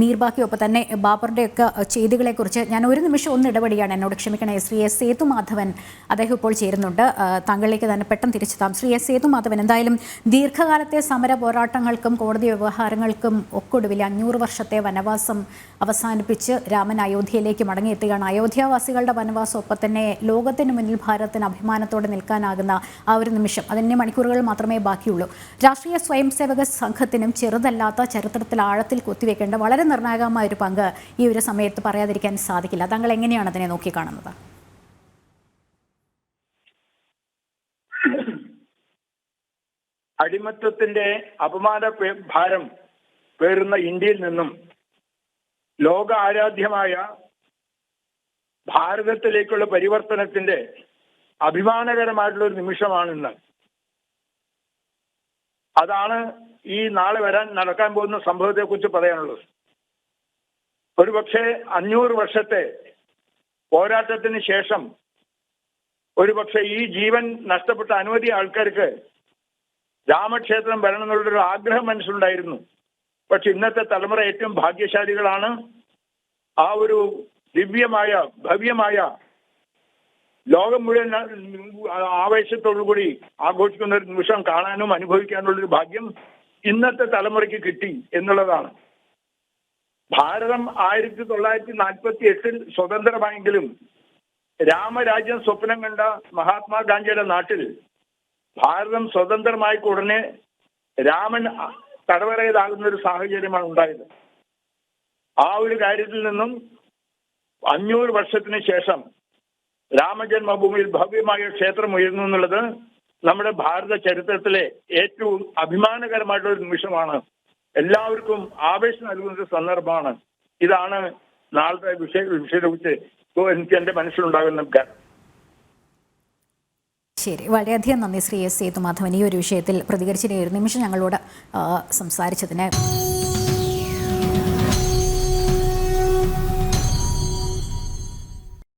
മീർബാക്കി ഒപ്പം തന്നെ ബാബറുടെയൊക്കെ ചെയ്തികളെക്കുറിച്ച് ഞാൻ ഒരു നിമിഷം ഒന്ന് ഇടപെടുകയാണ്. എന്നോട് ക്ഷമിക്കണേ ശ്രീ എസ് സേതുമാധവൻ അദ്ദേഹം ഇപ്പോൾ ചേരുന്നുണ്ട്. താങ്കളിലേക്ക് തന്നെ പെട്ടെന്ന് തിരിച്ചെത്താം ശ്രീ എസ് സേതുമാധവൻ എന്തായാലും ദീർഘകാലത്തെ സമര പോരാട്ടങ്ങൾക്കും കോടതി വ്യവഹാരങ്ങൾക്കും ഒക്കൊടുവിൽ അഞ്ഞൂറ് വർഷത്തെ വനവാസം അവസാനിപ്പിച്ച് രാമൻ അയോധ്യയിലേക്ക് മടങ്ങിയെത്തുകയാണ്. അയോധ്യാവാസികളുടെ വനവാസം ഒപ്പം തന്നെ ലോകത്തിന് മുന്നിൽ ഭാരതത്തിന് അഭിമാനത്തോടെ നിൽക്കാനാകുന്ന ആ ഒരു നിമിഷം. അതിന് മണിക്കൂറുകൾ മാത്രമേ ബാക്കിയുള്ളൂ. രാഷ്ട്രീയ സ്വയംസേവക സംഘത്തിനും ചെറുതല്ലാത്ത ചരിത്രത്തിൽ ആഴത്തിൽ കുത്തിവെക്കേണ്ട വളരെ നിർണായകമായ ഒരു പങ്ക് ഈ ഒരു സമയത്ത് പറയാതിരിക്കാൻ സാധിക്കില്ല. താങ്കൾ എങ്ങനെയാണ് അതിനെ നോക്കിക്കാണുന്നത് അടിമത്വത്തിന്റെ അപമാന ഭാരം പേറുന്ന ഇന്ത്യയിൽ നിന്നും ലോക ആരാധ്യമായ ഭാരതത്തിലേക്കുള്ള പരിവർത്തനത്തിന്റെ അഭിമാനകരമായിട്ടുള്ള ഒരു നിമിഷമാണിന്ന് അതാണ് ഈ നാളെ വരാൻ നടക്കാൻ പോകുന്ന സംഭവത്തെ കുറിച്ച് പറയാനുള്ളത്. ഒരുപക്ഷെ അഞ്ഞൂറ് വർഷത്തെ പോരാട്ടത്തിന് ശേഷം ഒരുപക്ഷെ ഈ ജീവൻ നഷ്ടപ്പെട്ട അനവധി ആൾക്കാർക്ക് രാമക്ഷേത്രം വരണം എന്നുള്ളൊരു ആഗ്രഹം മനസ്സിലുണ്ടായിരുന്നു. പക്ഷെ ഇന്നത്തെ തലമുറ ഏറ്റവും ഭാഗ്യശാലികളാണ്. ആ ഒരു ദിവ്യമായ ഭവ്യമായ ലോകം മുഴുവൻ ആവേശത്തോടുകൂടി ആഘോഷിക്കുന്ന ഒരു നിമിഷം കാണാനും അനുഭവിക്കാനുള്ളൊരു ഭാഗ്യം ഇന്നത്തെ തലമുറയ്ക്ക് കിട്ടി എന്നുള്ളതാണ്. ഭാരതം ആയിരത്തി തൊള്ളായിരത്തി നാൽപ്പത്തി എട്ടിൽ സ്വതന്ത്രമായെങ്കിലും രാമരാജ്യം സ്വപ്നം കണ്ട മഹാത്മാഗാന്ധിയുടെ നാട്ടിൽ ഭാരതം സ്വതന്ത്രമായി ഉടനെ രാമൻ തടവറയിലാകുന്ന ഒരു സാഹചര്യമാണ് ഉണ്ടായത്. ആ ഒരു കാര്യത്തിൽ നിന്നും അഞ്ഞൂറ് വർഷത്തിന് ശേഷം രാമജന്മഭൂമിയിൽ ഭവ്യമായ ക്ഷേത്രം ഉയരുന്നു എന്നുള്ളത് നമ്മുടെ ഭാരത ചരിത്രത്തിലെ ഏറ്റവും അഭിമാനകരമായിട്ടുള്ള ഒരു നിമിഷമാണ്. എല്ലാവർക്കും ആവേശം നൽകുന്ന ഒരു സന്ദർഭമാണ്. ഇതാണ് നാളത്തെ വിഷയ വിഷയത്തെ കുറിച്ച് എനിക്ക് എന്റെ മനസ്സിലുണ്ടാകുന്ന ശരി. വളരെയധികം നന്ദി ശ്രീ എസ് സേതുമാധവൻ. ഈ ഒരു വിഷയത്തിൽ പ്രതികരിച്ചിരുന്ന നിമിഷം ഞങ്ങളോട് സംസാരിച്ചതിന്